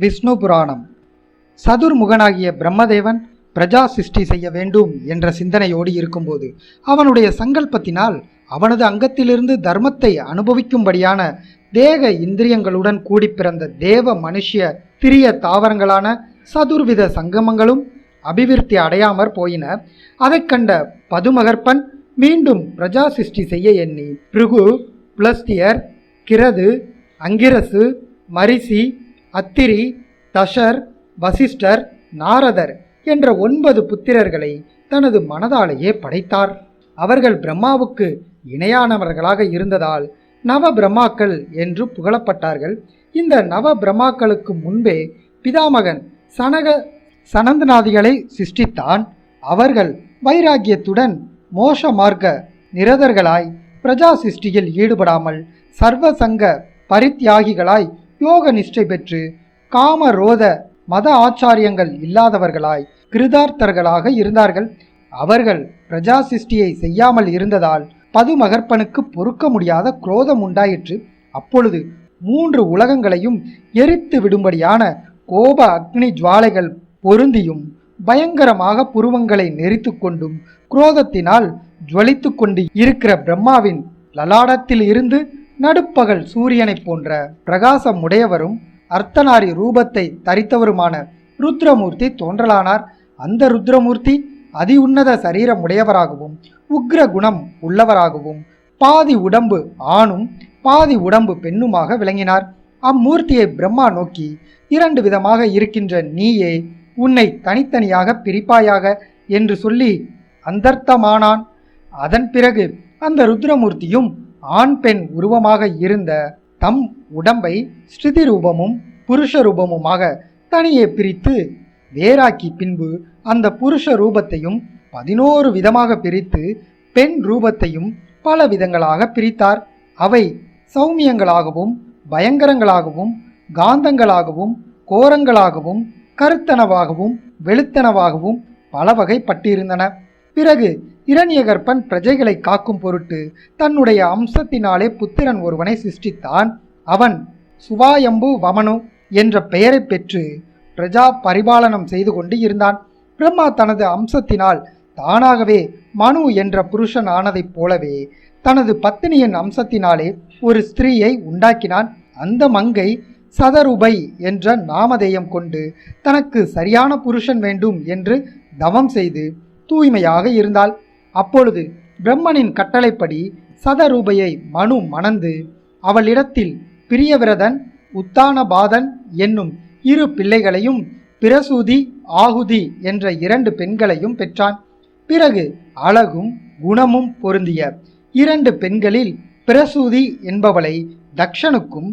விஷ்ணு புராணம். சதுர்முகனாகிய பிரம்மதேவன் பிரஜா சிருஷ்டி செய்ய வேண்டும் என்ற சிந்தனையோடு இருக்கும்போது அவனுடைய சங்கல்பத்தினால் அவனது அங்கத்திலிருந்து தர்மத்தை அனுபவிக்கும்படியான தேக இந்திரியங்களுடன் கூடி பிறந்த தேவ மனுஷிய திரிய தாவரங்களான சதுர்வித சங்கமங்களும் அபிவிருத்தி அடையாமற் போயின. அதைக் கண்ட பதுமகற்பன் மீண்டும் பிரஜா சிருஷ்டி செய்ய எண்ணி பிருகு புலஸ்தியர் கிரது அங்கிரசு மரிசி அத்திரி தஷர் வசிஷ்டர் நாரதர் என்ற ஒன்பது புத்திரர்களை தனது மனதாலேயே படைத்தார். அவர்கள் பிரம்மாவுக்கு இணையானவர்களாக இருந்ததால் நவ பிரம்மாக்கள் என்று புகழப்பட்டார்கள். இந்த நவ பிரம்மாக்களுக்கு முன்பே பிதாமகன் சனக சனந்தநாதிகளை சிருஷ்டித்தான். அவர்கள் வைராக்கியத்துடன் மோஷ மார்க்க நிரதர்களாய் பிரஜா சிருஷ்டியில் ஈடுபடாமல் சர்வசங்க பரித்தியாகிகளாய் யோக நிஷ்டை பெற்று காம ரோத மத ஆச்சாரியங்கள் இல்லாதவர்களாய் கிருதார்த்தர்களாக இருந்தார்கள். அவர்கள் பிரஜா சிருஷ்டியை செய்யாமல் இருந்ததால் பதுமகற்பனுக்கு பொறுக்க முடியாத குரோதம் உண்டாயிற்று. அப்பொழுது மூன்று உலகங்களையும் எரித்து விடும்படியான கோப அக்னி ஜுவாலைகள் பொருந்தியும் பயங்கரமாக புருவங்களை நெரித்து கொண்டும் குரோதத்தினால் ஜுவலித்து கொண்டு இருக்கிற பிரம்மாவின் லலாடத்தில் இருந்து நடுப்பகல் சூரியனைப் போன்ற பிரகாசம் உடையவரும் அர்த்தநாரி ரூபத்தை தரித்தவருமான ருத்ரமூர்த்தி தோன்றலானார். அந்த ருத்ரமூர்த்தி அதி உன்னத சரீரம் உடையவராகவும் உக்ர குணம் உள்ளவராகவும் பாதி உடம்பு ஆணும் பாதி உடம்பு பெண்ணுமாக விளங்கினார். அம்மூர்த்தியை பிரம்மா நோக்கி இரண்டு விதமாக இருக்கின்ற நீயே உன்னை தனித்தனியாக பிரிப்பாயாக என்று சொல்லி அந்தர்த்தமானான். அதன் பிறகு அந்த ருத்ரமூர்த்தியும் ஆண் பெண் உருவமாக இருந்த தம் உடம்பை ஸ்ருதி ரூபமும் புருஷ ரூபமுமாக தனியே பிரித்து வேறாக்கி பின்பு அந்த புருஷ ரூபத்தையும் பதினோரு விதமாக பிரித்து பெண் ரூபத்தையும் பல விதங்களாக பிரித்தார். அவை சௌமியங்களாகவும் பயங்கரங்களாகவும் காந்தங்களாகவும் கோரங்களாகவும் கருத்தனவாகவும் வெளுத்தனவாகவும் பல வகைப்பட்டிருந்தன பிறகு இரண்யகற்பன் பிரஜைகளை காக்கும் பொருட்டு தன்னுடைய அம்சத்தினாலே புத்திரன் ஒருவனை சிருஷ்டித்தான். அவன் சுவாயம்பு வமனு என்ற பெயரை பெற்று பிரஜா பரிபாலனம் செய்து கொண்டு இருந்தான். பிரம்மா தனது அம்சத்தினால் தானாகவே மனு என்ற புருஷன் ஆனதைப் போலவே தனது பத்தினியின் அம்சத்தினாலே ஒரு ஸ்திரீயை உண்டாக்கினான். அந்த மங்கை சதருபை என்ற நாமதேயம் கொண்டு தனக்கு சரியான புருஷன் வேண்டும் என்று தவம் செய்து தூய்மையாக இருந்தாள். அப்பொழுது பிரம்மனின் கட்டளைப்படி சதரூபையை மனு மணந்து அவளிடத்தில் பிரியவிரதன் உத்தானபாதன் என்னும் இரு பிள்ளைகளையும் பிரசூதி ஆகுதி என்ற இரண்டு பெண்களையும் பெற்றான். பிறகு அழகும் குணமும் பொருந்திய இரண்டு பெண்களில் பிரசூதி என்பவளை தக்ஷனுக்கும்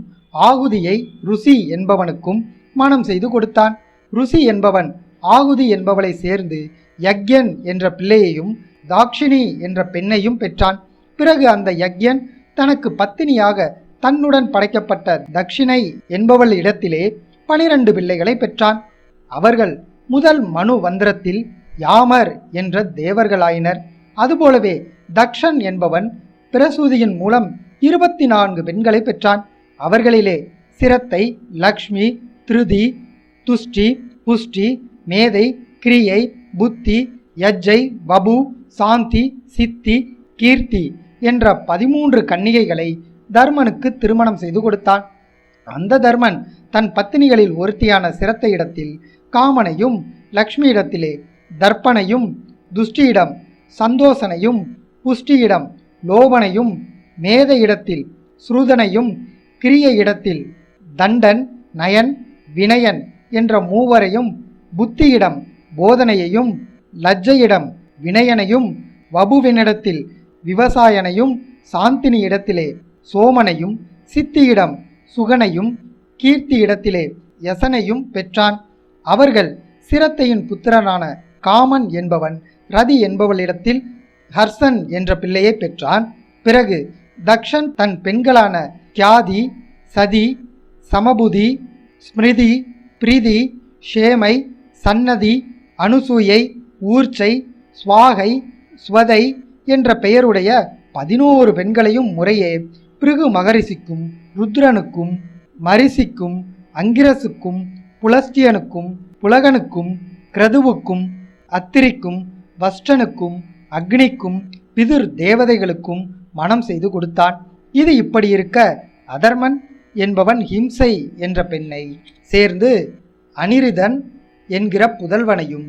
ஆகுதியை ருசி என்பவனுக்கும் மனம் செய்து கொடுத்தான். ருசி என்பவன் ஆகுதி என்பவளை சேர்ந்து யக்யன் என்ற பிள்ளையையும் தாக்ஷினி என்ற பெண்ணையும் பெற்றான். பிறகு அந்த யக்யன் தனக்கு பத்தினியாக தன்னுடன் படைக்கப்பட்ட தக்ஷினை என்பவள் இடத்திலே பனிரெண்டு பிள்ளைகளை பெற்றான். அவர்கள் முதல் மனு வந்திரத்தில் யாமர் என்ற தேவர்களாயினர். அதுபோலவே தக்ஷன் என்பவன் பிரசூதியின் மூலம் இருபத்தி நான்கு பெண்களை பெற்றான். அவர்களிலே சிரத்தை லக்ஷ்மி திருதி துஷ்டி புஷ்டி மேதை கிரியை புத்தி யஜ்ஜை வபு சாந்தி சித்தி கீர்த்தி என்ற பதிமூன்று கன்னிகைகளை தர்மனுக்கு திருமணம் செய்து கொடுத்தான். அந்த தர்மன் தன் பத்தினிகளில் ஒருத்தியான சிரத்தை இடத்தில் காமனையும் லக்ஷ்மி இடத்திலே தர்ப்பனையும் துஷ்டியிடம் சந்தோஷனையும் புஷ்டியிடம் லோபனையும் மேத இடத்தில் ஸ்ருதனையும் கிரிய இடத்தில் தண்டன் நயன் வினயன் என்ற மூவரையும் புத்தியிடம் போதனையையும் லஜ்ஜையிடம் வினயனையும் வபுவினிடத்தில் விவசாயனையும் சாந்தினி இடத்திலே சோமனையும் சித்தியிடம் சுகனையும் கீர்த்தி இடத்திலே யசனையும் பெற்றான். அவர்கள் சிரத்தையின் புத்திரனான காமன் என்பவன் ரதி என்பவளிடத்தில் ஹர்சன் என்ற பிள்ளையை பெற்றான். பிறகு தக்ஷன் தன் பெண்களான தியாதி சதி சமபுதி ஸ்மிருதி பிரீதி ஷேமை சன்னதி அனுசூயை ஊர்ச்சை சுவாகை ஸ்வதை என்ற பெயருடைய பதினோரு பெண்களையும் முறையே பிருகு மகரிஷிக்கும் ருத்ரனுக்கும் மரிசிக்கும் அங்கிரசுக்கும் புலஸ்தியனுக்கும் புலகனுக்கும் கிரதுவுக்கும் அத்திரிக்கும் வஸ்டனுக்கும் அக்னிக்கும் பிதிர் தேவதைகளுக்கும் மனம் செய்து கொடுத்தான். இது இப்படி இருக்க அதர்மன் என்பவன் ஹிம்சை என்ற பெண்ணை சேர்ந்து அனிருதன் என்கிற புதல்வனையும்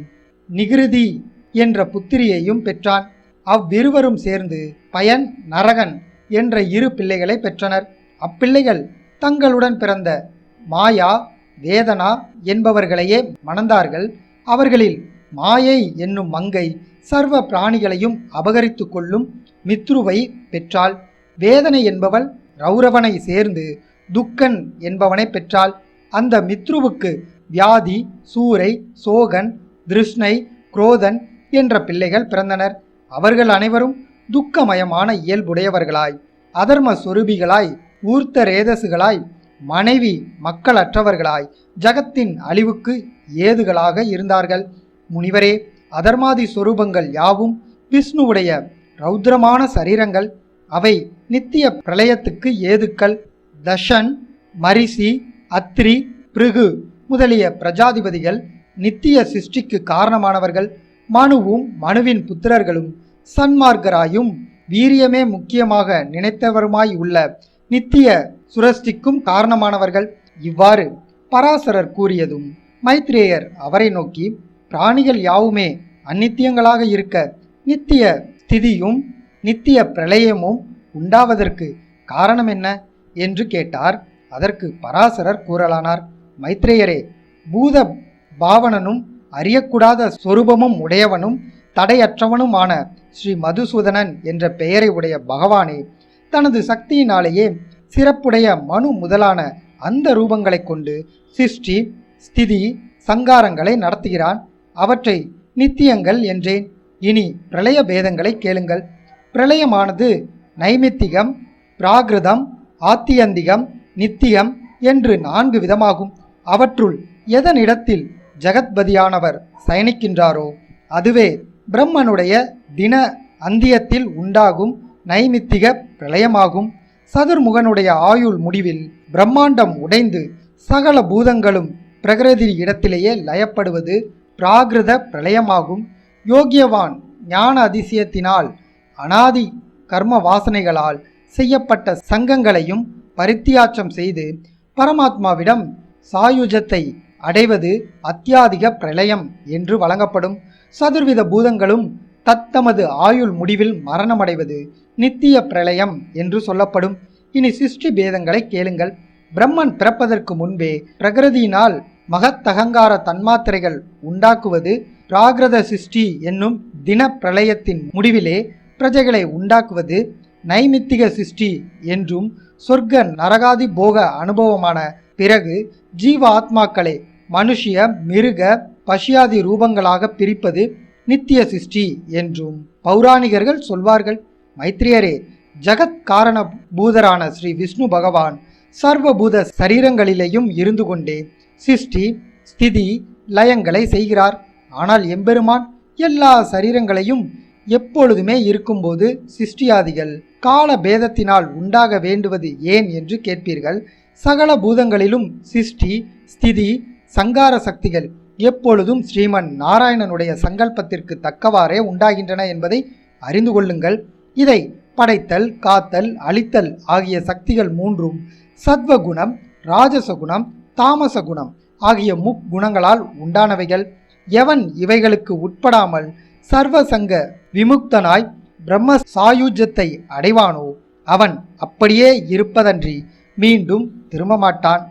நிகிருதி என்ற புத்திரியையும் பெற்றான். அவ்விருவரும் சேர்ந்து பயன் நரகன் என்ற இரு பிள்ளைகளை பெற்றனர். அப்பிள்ளைகள் தங்களுடன் பிறந்த மாயா வேதனா என்பவர்களையே மணந்தார்கள். அவர்களில் மாயை என்னும் மங்கை சர்வ பிராணிகளையும் அபகரித்து கொள்ளும் மித்ருவை பெற்றாள். வேதனை என்பவள் ரௌரவனை சேர்ந்து துக்கன் என்பவனை பெற்றாள். அந்த மித்ருவுக்கு வியாதி சூரை சோகன் திருஷ்ணை குரோதன் என்ற பிள்ளைகள் பிறந்தனர். அவர்கள் அனைவரும் துக்கமயமான இயல்புடையவர்களாய் அதர்ம சொரூபிகளாய் ஊர்த்த ரேதசுகளாய் மனைவி மக்களற்றவர்களாய் ஜகத்தின் அழிவுக்கு ஏதுகளாக இருந்தார்கள். முனிவரே அதர்மாதி சொரூபங்கள் யாவும் விஷ்ணுவுடைய ரௌத்ரமான சரீரங்கள். அவை நித்திய பிரளயத்துக்கு ஏதுக்கள். தஷன் மரிசி அத்ரி பிருகு முதலிய பிரஜாதிபதிகள் நித்திய சிருஷ்டிக்கு காரணமானவர்கள் மனுவும் மனுவின் புத்திரர்களும் சன்மார்க்கராயும் வீரியமே முக்கியமாக நினைத்தவருமாய் உள்ள நித்திய சுரஷ்டிக்கும் காரணமானவர்கள் இவ்வாறு பராசரர் கூறியதும் மைத்ரேயர் அவரை நோக்கி பிராணிகள் யாவுமே அந்நித்தியங்களாக இருக்க நித்திய ஸ்திதியும் நித்திய பிரளயமும் உண்டாவதற்கு காரணம் என்ன? என்று கேட்டார். அதற்கு பராசரர் கூறலானார். மைத்ரேயரே பூத பாவனனும் அறியக்கூடாத சொரூபமும் உடையவனும் தடையற்றவனுமான ஸ்ரீ மதுசூதனன் என்ற பெயரை உடைய பகவானே தனது சக்தியினாலேயே சிறப்புடைய மனு முதலான அந்த ரூபங்களைக் கொண்டு சிருஷ்டி ஸ்திதி சங்காரங்களை நடத்துகிறான். அவற்றை நித்தியங்கள் என்றேன். இனி பிரளய பேதங்களை கேளுங்கள். பிரளயமானது நைமித்திகம் பிராகிருதம் ஆத்தியந்திகம் நித்தியம் என்று நான்கு விதமாகும். அவற்றுள் எதனிடத்தில் ஜெகத்பதியானவர் சயனிக்கின்றாரோ அதுவே பிரம்மனுடைய தின அந்தியத்தில் உண்டாகும் நைமித்திக பிரளயமாகும். சதுர்முகனுடைய ஆயுள் முடிவில் பிரம்மாண்டம் உடைந்து சகல பூதங்களும் பிரகிருதி இடத்திலேயே லயப்படுவது பிராகிருத பிரளயமாகும். யோகியவான் ஞான அதிசயத்தினால் அனாதி கர்ம வாசனைகளால் செய்யப்பட்ட சங்கங்களையும் பரித்தியாச்சம் செய்து பரமாத்மாவிடம் சாயுஜத்தை அடைவது அத்தியாதிக பிரளயம் என்று வழங்கப்படும். சதுர்வித பூதங்களும் தத்தமது ஆயுள் முடிவில் மரணமடைவது நித்திய பிரளயம் என்று சொல்லப்படும். இனி சிருஷ்டி பேதங்களை கேளுங்கள். பிரம்மன் பிறப்பதற்கு முன்பே பிரகிருதியினால் மகத்தகங்கார தன்மாத்திரைகள் உண்டாக்குவது பிராகிருத சிருஷ்டி என்னும் தின பிரளயத்தின் முடிவிலே பிரஜைகளை உண்டாக்குவது நைமித்திக சிருஷ்டி என்றும் சொர்க்க நரகாதி போக அனுபவமான பிறகு ஜீவ ஆத்மாக்களை மனுஷிய மிருக பஷியாதி ரூபங்களாக பிரிப்பது நித்திய சிருஷ்டி என்றும் பௌராணிகர்கள் சொல்வார்கள். மைத்ரியரே ஜகத் காரண பூதரான ஸ்ரீ விஷ்ணு பகவான் சர்வபூத சரீரங்களிலேயும் இருந்து கொண்டே சிருஷ்டி ஸ்திதி லயங்களை செய்கிறார். ஆனால் எம்பெருமான் எல்லா சரீரங்களையும் எப்பொழுதுமே இருக்கும்போது சிருஷ்டியாதிகள் கால பேதத்தினால் உண்டாக வேண்டுவது ஏன் என்று கேட்பீர்கள்? சகல பூதங்களிலும் சிருஷ்டி ஸ்திதி சங்கார சக்திகள் எப்பொழுதும் ஸ்ரீமன் நாராயணனுடைய சங்கல்பத்திற்கு தக்கவாறே உண்டாகின்றன என்பதை அறிந்து கொள்ளுங்கள். இதை படைத்தல் காத்தல் அழித்தல் ஆகிய சக்திகள் மூன்றும் சத்வகுணம் ராஜசகுணம் தாமசகுணம் ஆகிய முக்குணங்களால் உண்டானவைகள். எவன் இவைகளுக்கு உட்படாமல் சர்வசங்க விமுக்தனாய் பிரம்ம சாயுஜத்தை அடைவானோ அவன் அப்படியே இருப்பதன்றி மீண்டும் திரும்ப மாட்டான்.